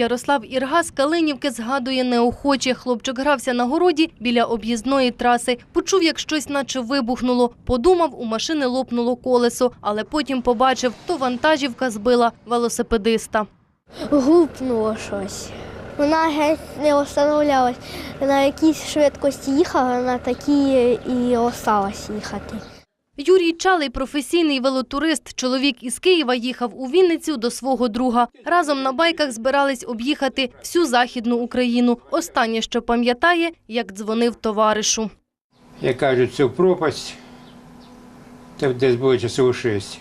Ярослав Ірга з Калинівки згадує неохоче. Хлопчик грався на городі біля об'їзної траси. Почув, як щось наче вибухнуло. Подумав, у машини лопнуло колесо, але потім побачив, то вантажівка збила велосипедиста. гупнуло щось. Вона геть не встановлялась. На якійсь швидкості їхала, на такій і осталась їхати. Юрій Чалий – професійний велотурист. Чоловік із Києва їхав у Вінницю до свого друга. Разом на байках збирались об'їхати всю Західну Україну. Останнє, що пам'ятає, як дзвонив товаришу. як кажуть, цю пропасть, це десь було часов шість.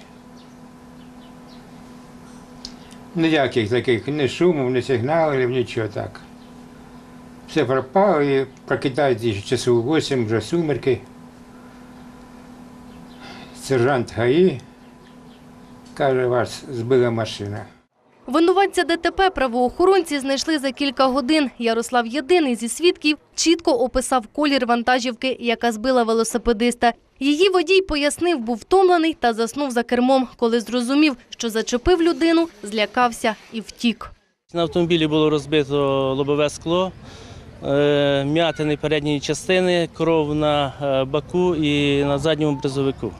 Ніяких таких ні шумів, ні сигналів, нічого так. Все пропало і прокидається часов 8, вже сумерки. Сержант ГАІ каже, вас збила машина. Винуватця ДТП правоохоронці знайшли за кілька годин. Ярослав єдиний зі свідків чітко описав колір вантажівки, яка збила велосипедиста. Її водій пояснив, був втомлений та заснув за кермом. Коли зрозумів, що зачепив людину, злякався і втік. На автомобілі було розбито лобове скло, е, м'ятини передньої частини, кров на е, баку і на задньому бризовику.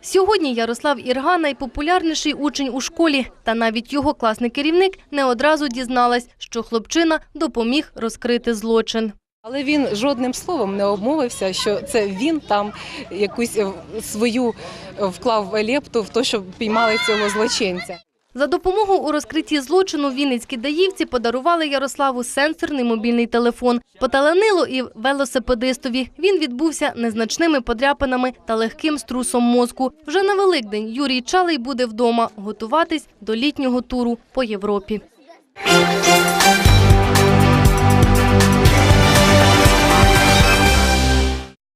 Сьогодні Ярослав Ірга – найпопулярніший учень у школі. Та навіть його класний керівник не одразу дізналась, що хлопчина допоміг розкрити злочин. Але він жодним словом не обмовився, що це він там якусь е, свою е, вклав лепту в те, щоб піймали цього злочинця. За допомогою у розкритті злочину вінницькі даївці подарували Ярославу сенсорний мобільний телефон. Поталанило і велосипедистові. Він відбувся незначними подряпинами та легким струсом мозку. Вже на Великдень Юрій Чалий буде вдома готуватись до літнього туру по Європі.